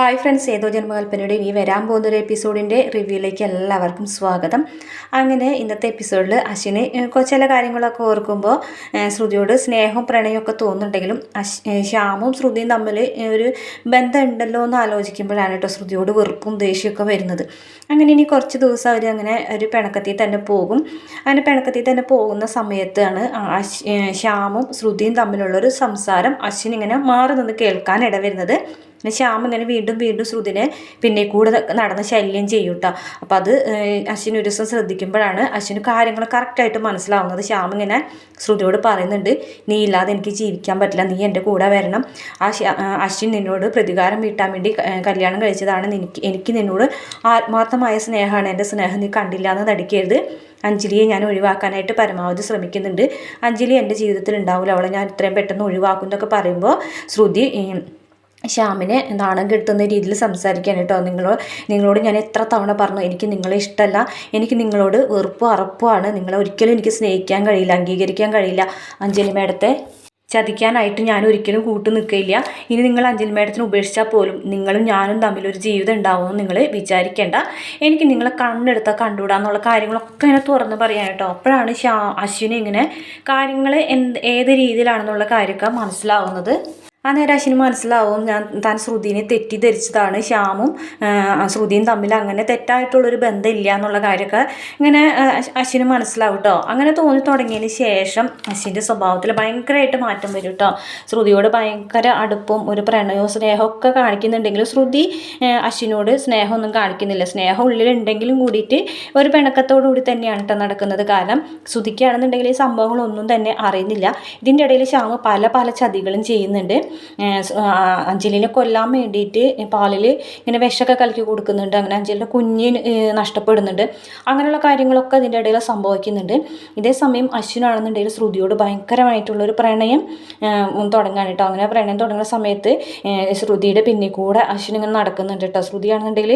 Hi friends ഏതോ ജന്മകൽപ്പനയുടെ ഇനി വരാൻ പോകുന്ന ഒരു എപ്പിസോഡിന്റെ റിവ്യൂയിലേക്ക് എല്ലാവർക്കും സ്വാഗതം. അങ്ങനെ ഇന്നത്തെ എപ്പിസോഡിൽ അശ്വിന് ചില കാര്യങ്ങളൊക്കെ ഓർക്കുമ്പോൾ ശ്രുതിയോട് സ്നേഹവും പ്രണയമൊക്കെ തോന്നുന്നുണ്ടെങ്കിലും ശ്യാമും ശ്രുതിയും തമ്മിൽ ഒരു ബന്ധം ഉണ്ടല്ലോ എന്ന് ആലോചിക്കുമ്പോഴാണ് കേട്ടോ ശ്രുതിയോട് വെറുപ്പും ദേഷ്യമൊക്കെ വരുന്നത്. അങ്ങനെ ഇനി കുറച്ച് ദിവസം അവർ അങ്ങനെ ഒരു പിണക്കത്തിൽ തന്നെ പോകും. അങ്ങനെ പിണക്കത്തിൽ തന്നെ പോകുന്ന സമയത്താണ് ശ്യാമും ശ്രുതിയും തമ്മിലുള്ളൊരു സംസാരം അശ്വിൻ ഇങ്ങനെ മാറി നിന്ന് കേൾക്കാൻ ഇടവരുന്നത്. പിന്നെ ശ്യാം ഇങ്ങനെ വീണ്ടും വീണ്ടും ശ്രുതിനെ പിന്നെ കൂടെ നടന്ന് ശല്യം ചെയ്യും കേട്ടോ അപ്പം അത് അശ്വിന് ഒരു ദിവസം ശ്രദ്ധിക്കുമ്പോഴാണ് അശ്വിന് കാര്യങ്ങൾ കറക്റ്റായിട്ട് മനസ്സിലാവുന്നത്. ശ്യാം ഇങ്ങനെ ശ്രുതിയോട് പറയുന്നുണ്ട് നീ ഇല്ലാതെ എനിക്ക് ജീവിക്കാൻ പറ്റില്ല. നീ എന്റെ കൂടെ വരണം. ആ അശ്വിൻ നിന്നോട് പ്രതികാരം വീട്ടാൻ വേണ്ടി കല്യാണം കഴിച്ചതാണ്. എനിക്ക് എനിക്ക് നിന്നോട് ആത്മാർത്ഥമായ സ്നേഹമാണ്. എന്റെ സ്നേഹം നീ കണ്ടില്ല എന്ന് നടിക്കരുത്. അഞ്ജലിയെ ഞാൻ ഒഴിവാക്കാനായിട്ട് പരമാവധി ശ്രമിക്കുന്നുണ്ട്. അഞ്ജലി എന്റെ ജീവിതത്തിൽ ഉണ്ടാവില്ല അവളെ ഞാൻ ഇത്രയും പെട്ടെന്ന് ഒഴിവാക്കും എന്നൊക്കെ പറയുമ്പോൾ ശ്രുതി ശ്യാമിനെ നാണം കെടുത്തുന്ന രീതിയിൽ സംസാരിക്കാൻ കേട്ടോ. നിങ്ങൾ നിങ്ങളോട് ഞാൻ എത്ര തവണ പറഞ്ഞു എനിക്ക് നിങ്ങളെ ഇഷ്ടമല്ല എനിക്ക് നിങ്ങളോട് വെറുപ്പും അറപ്പുമാണ് നിങ്ങളെ ഒരിക്കലും എനിക്ക് സ്നേഹിക്കാൻ കഴിയില്ല അംഗീകരിക്കാൻ കഴിയില്ല. അഞ്ജലി മേഡത്തെ ചതിക്കാനായിട്ട് ഞാൻ ഒരിക്കലും കൂട്ടു നിൽക്കില്ല ഇനി നിങ്ങൾ അഞ്ജലി മേഡത്തിന് ഉപേക്ഷിച്ചാൽ പോലും നിങ്ങളും ഞാനും തമ്മിൽ ഒരു ജീവിതം ഉണ്ടാവുമെന്ന് നിങ്ങൾ വിചാരിക്കേണ്ട. എനിക്ക് നിങ്ങളെ കണ്ണെടുത്താൽ കണ്ടുവിടാന്നുള്ള കാര്യങ്ങളൊക്കെ ഇങ്ങനെ തുറന്ന് പറയാൻ കേട്ടോ. അപ്പോഴാണ് ശ്യാ അശ്വിനി ഇങ്ങനെ കാര്യങ്ങൾ എന്ത് ഏത് രീതിയിലാണെന്നുള്ള കാര്യമൊക്കെ മനസ്സിലാവുന്നത്. ആ നേരം അശ്വിന് മനസ്സിലാവും ഞാൻ താൻ ശ്രുതിനെ തെറ്റിദ്ധരിച്ചതാണ് ശ്യാമും ശ്രുതിയും തമ്മിൽ അങ്ങനെ തെറ്റായിട്ടുള്ളൊരു ബന്ധമില്ല എന്നുള്ള കാര്യമൊക്കെ ഇങ്ങനെ അശ്വിന് മനസ്സിലാവും കേട്ടോ അങ്ങനെ തോന്നി തുടങ്ങിയതിന് ശേഷം അശ്വിന്റെ സ്വഭാവത്തിൽ ഭയങ്കരമായിട്ട് മാറ്റം വരും കേട്ടോ ശ്രുതിയോട് ഭയങ്കര അടുപ്പും ഒരു പ്രണയവും സ്നേഹമൊക്കെ കാണിക്കുന്നുണ്ടെങ്കിലും ശ്രുതി അശ്വിനോട് സ്നേഹമൊന്നും കാണിക്കുന്നില്ല. സ്നേഹം ഉള്ളിലുണ്ടെങ്കിലും കൂടിയിട്ട് ഒരു പിണക്കത്തോടു കൂടി തന്നെയാണ് കേട്ടോ നടക്കുന്നത്. കാരണം ശ്രുതിക്കാണെന്നുണ്ടെങ്കിൽ ഈ സംഭവങ്ങളൊന്നും തന്നെ അറിയുന്നില്ല. ഇതിന്റെ ഇടയിൽ ശ്യാമ് പല പല ചതികളും ചെയ്യുന്നുണ്ട്. അഞ്ജലിനെ കൊല്ലാൻ വേണ്ടിയിട്ട് പാലിൽ ഇങ്ങനെ വിഷമൊക്കെ കലക്കി കൊടുക്കുന്നുണ്ട്. അങ്ങനെ അഞ്ചലിന്റെ കുഞ്ഞിന് നഷ്ടപ്പെടുന്നുണ്ട്. അങ്ങനെയുള്ള കാര്യങ്ങളൊക്കെ ഇതിന്റെ ഇടയിൽ സംഭവിക്കുന്നുണ്ട്. ഇതേ സമയം അശ്വിനാണെന്നുണ്ടെങ്കിൽ ശ്രുതിയോട് ഭയങ്കരമായിട്ടുള്ളൊരു പ്രണയം തുടങ്ങാൻ കേട്ടോ അങ്ങനെ പ്രണയം തുടങ്ങുന്ന സമയത്ത് ശ്രുതിയുടെ പിന്നിൽ കൂടെ അശ്വിൻ ഇങ്ങനെ നടക്കുന്നുണ്ട് കേട്ടോ ശ്രുതിയാണെന്നുണ്ടെങ്കിൽ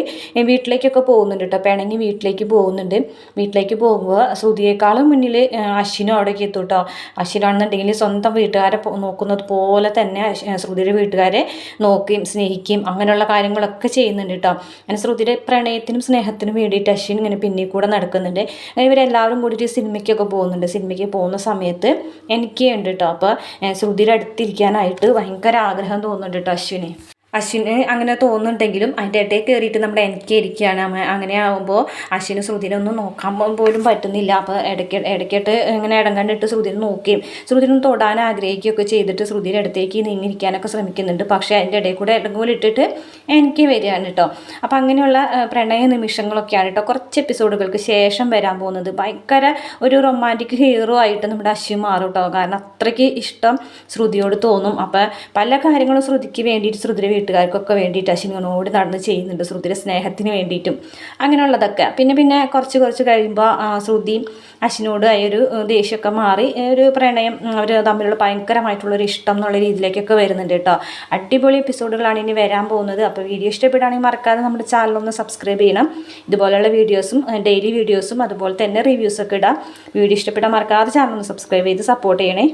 വീട്ടിലേക്കൊക്കെ പോകുന്നുണ്ട് കേട്ടോ പിണങ്ങി വീട്ടിലേക്ക് പോകുന്നുണ്ട്. വീട്ടിലേക്ക് പോകുമ്പോൾ ശ്രുതിയേക്കാളും മുന്നിൽ അശ്വിനും അവിടേക്ക് എത്തും കേട്ടോ അശ്വിനാണെന്നുണ്ടെങ്കിൽ സ്വന്തം വീട്ടുകാരെ നോക്കുന്നത് പോലെ തന്നെ ശ്രുതിയുടെ വീട്ടുകാരെ നോക്കുകയും സ്നേഹിക്കുകയും അങ്ങനെയുള്ള കാര്യങ്ങളൊക്കെ ചെയ്യുന്നുണ്ട് കേട്ടോ. അങ്ങനെ ശ്രുതിയുടെ പ്രണയത്തിനും സ്നേഹത്തിനും വേണ്ടിയിട്ട് അശ്വിൻ ഇങ്ങനെ പിന്നിൽ കൂടെ നടക്കുന്നുണ്ട്. അങ്ങനെ ഇവരെല്ലാവരും കൂടിയിട്ട് സിനിമയ്ക്കൊക്കെ പോകുന്നുണ്ട്. സിനിമയ്ക്ക് പോകുന്ന സമയത്ത് എനിക്ക് ഉണ്ട് കേട്ടോ. അപ്പോൾ ശ്രുതിയുടെ അടുത്തിരിക്കാനായിട്ട് ഭയങ്കര ആഗ്രഹം തോന്നുന്നുണ്ട് കേട്ടോ അശ്വിന്. അശ്വിന് അങ്ങനെ തോന്നുന്നുണ്ടെങ്കിലും അതിന്റെ ഇടയിൽ കയറിയിട്ട് നമ്മുടെ എനിക്ക് ഇരിക്കുകയാണ്. അങ്ങനെ ആകുമ്പോൾ അശ്വിന് ശ്രുതിനെ ഒന്നും നോക്കാൻ പോലും പറ്റുന്നില്ല. അപ്പോൾ ഇടയ്ക്ക് ഇടയ്ക്കിട്ട് ഇങ്ങനെ ഇടം കണ്ടിട്ട് ശ്രുതിനെ നോക്കുകയും ശ്രുതിനെ തൊടാൻ ആഗ്രഹിക്കുകയൊക്കെ ചെയ്തിട്ട് ശ്രുതിയുടെ അടുത്തേക്ക് നീങ്ങിയിരിക്കാനൊക്കെ ശ്രമിക്കുന്നുണ്ട്. പക്ഷേ അതിന്റെ ഇടയിൽ കൂടെ ഇടം കൂടി ഇട്ടിട്ട് എനിക്ക് വരികയാണ് കേട്ടോ. അപ്പോൾ അങ്ങനെയുള്ള പ്രണയ നിമിഷങ്ങളൊക്കെയാണ് കേട്ടോ കുറച്ച് എപ്പിസോഡുകൾക്ക് ശേഷം വരാൻ പോകുന്നത്. ഭയങ്കര ഒരു റൊമാന്റിക് ഹീറോ ആയിട്ട് നമ്മുടെ അശ്വിൻ മാറും കേട്ടോ. കാരണം അത്രയ്ക്ക് ഇഷ്ടം ശ്രുതിയോട് തോന്നും. അപ്പോൾ പല കാര്യങ്ങളും ശ്രുതിക്ക് വേണ്ടിയിട്ട് ശ്രുതിയുടെ വീട്ടുകാർക്കൊക്കെ വേണ്ടിയിട്ട് അശ്വിൻ ഇങ്ങനെ ഓടി നടന്ന് ചെയ്യുന്നുണ്ട്. ശ്രുതിയുടെ സ്നേഹത്തിന് വേണ്ടിയിട്ടും അങ്ങനെയുള്ളതൊക്കെ. പിന്നെ പിന്നെ കുറച്ച് കുറച്ച് കഴിയുമ്പോൾ ശ്രുതിയും അശ്വിനോട് ആ ഒരു ദേഷ്യമൊക്കെ മാറി ഒരു പ്രണയം അവർ തമ്മിലുള്ള ഭയങ്കരമായിട്ടുള്ളൊരു ഇഷ്ടം എന്നുള്ള രീതിയിലേക്കൊക്കെ വരുന്നുണ്ട് കേട്ടോ. അടിപൊളി എപ്പിസോഡുകളാണ് ഇനി വരാൻ പോകുന്നത്. അപ്പോൾ വീഡിയോ ഇഷ്ടപ്പെടുകയാണെങ്കിൽ മറക്കാതെ നമ്മുടെ ചാനലൊന്ന് സബ്സ്ക്രൈബ് ചെയ്യണം. ഇതുപോലെയുള്ള വീഡിയോസും ഡെയിലി വീഡിയോസും അതുപോലെ തന്നെ റിവ്യൂസൊക്കെ ഇടാം. വീഡിയോ ഇഷ്ടപ്പെട്ടാൽ മറക്കാതെ ചാനലൊന്ന് സബ്സ്ക്രൈബ് ചെയ്ത് സപ്പോർട്ട് ചെയ്യണേ.